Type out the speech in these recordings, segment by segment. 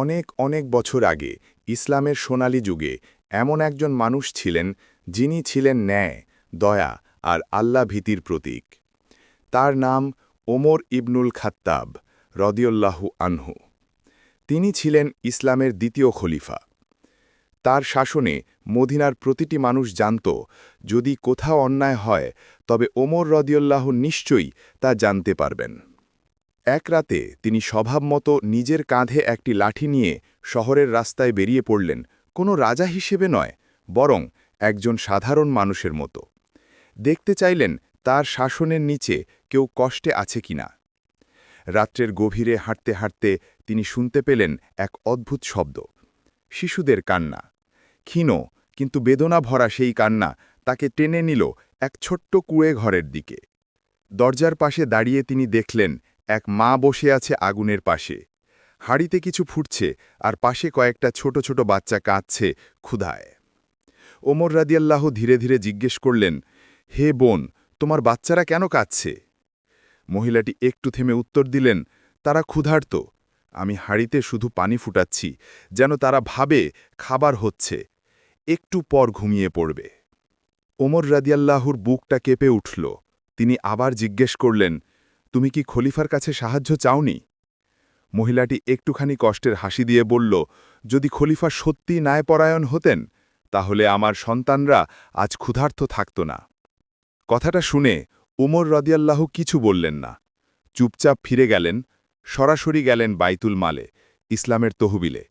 অনেক অনেক বছর আগে ইসলামের সোনালী যুগে এমন একজন মানুষ ছিলেন যিনি ছিলেন ন্যায়, দয়া আর আল্লাহ ভীতির প্রতীক। তার নাম ওমর ইবনুল খাত্তাব রদিউল্লাহু আনহু। তিনি ছিলেন ইসলামের দ্বিতীয় খলিফা। তার শাসনে মদিনার প্রতিটি মানুষ জানত, যদি কোথাও অন্যায় হয়, তবে ওমর রদিউল্লাহ নিশ্চয়ই তা জানতে পারবেন। এক রাতে তিনি স্বভাবমতো নিজের কাঁধে একটি লাঠি নিয়ে শহরের রাস্তায় বেরিয়ে পড়লেন, কোনো রাজা হিসেবে নয়, বরং একজন সাধারণ মানুষের মতো। দেখতে চাইলেন তার শাসনের নিচে কেউ কষ্টে আছে কিনা রাত্রের গভীরে হাঁটতে হাঁটতে তিনি শুনতে পেলেন এক অদ্ভুত শব্দ, শিশুদের কান্না। ক্ষীণ, কিন্তু বেদনা ভরা সেই কান্না তাকে টেনে নিল এক ছোট্ট কুঁড়ে ঘরের দিকে। দরজার পাশে দাঁড়িয়ে তিনি দেখলেন এক মা বসে আছে আগুনের পাশে। হাড়িতে কিছু ফুটছে আর পাশে কয়েকটা ছোট ছোট বাচ্চা কাঁদছে ক্ষুধায়। ওমর রাদিয়াল্লাহ ধীরে ধীরে জিজ্ঞেস করলেন, হে বোন, তোমার বাচ্চারা কেন কাঁদছে? মহিলাটি একটু থেমে উত্তর দিলেন, তারা ক্ষুধার্ত। আমি হাড়িতে শুধু পানি ফুটাচ্ছি, যেন তারা ভাবে খাবার হচ্ছে। একটু পর ঘুমিয়ে পড়বে। ওমর রাদিয়াল্লাহুর বুকটা কেঁপে উঠল। তিনি আবার জিজ্ঞেস করলেন তুমি কি খলিফার কাছে সাহায্য চাওনি? মহিলাটি একটুখানি কষ্টের হাসি দিয়ে বলল, যদি খলিফা সত্যি ন্যায়পরায়ণ হতেন, তাহলে আমার সন্তানরা আজ ক্ষুধার্ত থাকত না। কথাটা শুনে উমর রদিয়াল্লাহ কিছু বললেন না। চুপচাপ ফিরে গেলেন, সরাসরি গেলেন বাইতুল মালে, ইসলামের তহবিলে।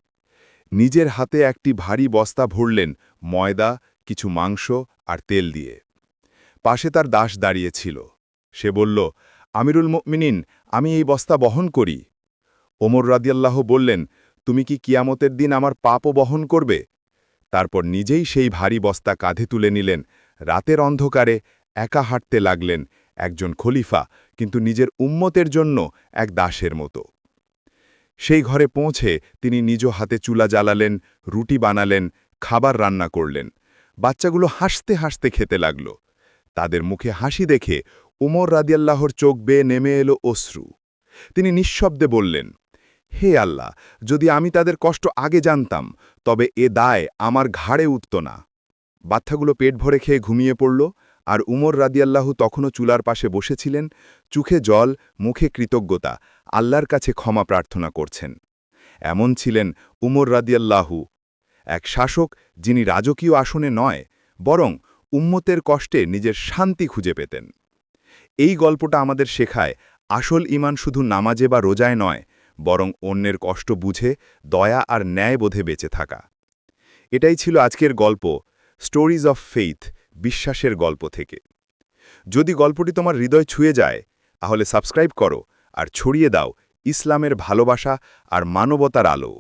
নিজের হাতে একটি ভারী বস্তা ভরলেন ময়দা, কিছু মাংস আর তেল দিয়ে। পাশে তার দাস দাঁড়িয়েছিল সে বলল আমিরুল মিনিন আমি এই বস্তা বহন করি। ওমর রাদিয়াল্লাহ বললেন, তুমি কি কিয়ামতের দিন আমার পাপও বহন করবে? তারপর নিজেই সেই ভারী বস্তা কাঁধে তুলে নিলেন। রাতের অন্ধকারে একা হাঁটতে লাগলেন একজন খলিফা, কিন্তু নিজের উম্মতের জন্য এক দাসের মতো। সেই ঘরে পৌঁছে তিনি নিজ হাতে চুলা জ্বালালেন, রুটি বানালেন, খাবার রান্না করলেন। বাচ্চাগুলো হাসতে হাসতে খেতে লাগল। তাদের মুখে হাসি দেখে উমর রাদিয়াল্লাহর চোখ বেয়ে নেমে এলো অশ্রু। তিনি নিঃশব্দে বললেন, হে আল্লাহ, যদি আমি তাদের কষ্ট আগে জানতাম, তবে এ দায় আমার ঘাড়ে উঠত না। বাচ্চাগুলো পেট ভরে খেয়ে ঘুমিয়ে পড়ল, আর উমর রাদিয়াল্লাহু তখনও চুলার পাশে বসেছিলেন, চোখে জল, মুখে কৃতজ্ঞতা, আল্লাহর কাছে ক্ষমা প্রার্থনা করছেন। এমন ছিলেন উমর রাদিয়াল্লাহু, এক শাসক যিনি রাজকীয় আসনে নয়, বরং উম্মতের কষ্টে নিজের শান্তি খুঁজে পেতেন। এই গল্পটা আমাদের শেখায়, আসল ইমান শুধু নামাজে বা রোজায় নয়, বরং অন্যের কষ্ট বুঝে, দয়া আর ন্যায়বোধে বেঁচে থাকা। এটাই ছিল আজকের গল্প স্টোরিজ অফ ফেইথ বিশ্বাসের গল্প থেকে। যদি গল্পটি তোমার হৃদয় ছুঁয়ে যায়, তাহলে সাবস্ক্রাইব করো আর ছড়িয়ে দাও ইসলামের ভালোবাসা আর মানবতার আলো।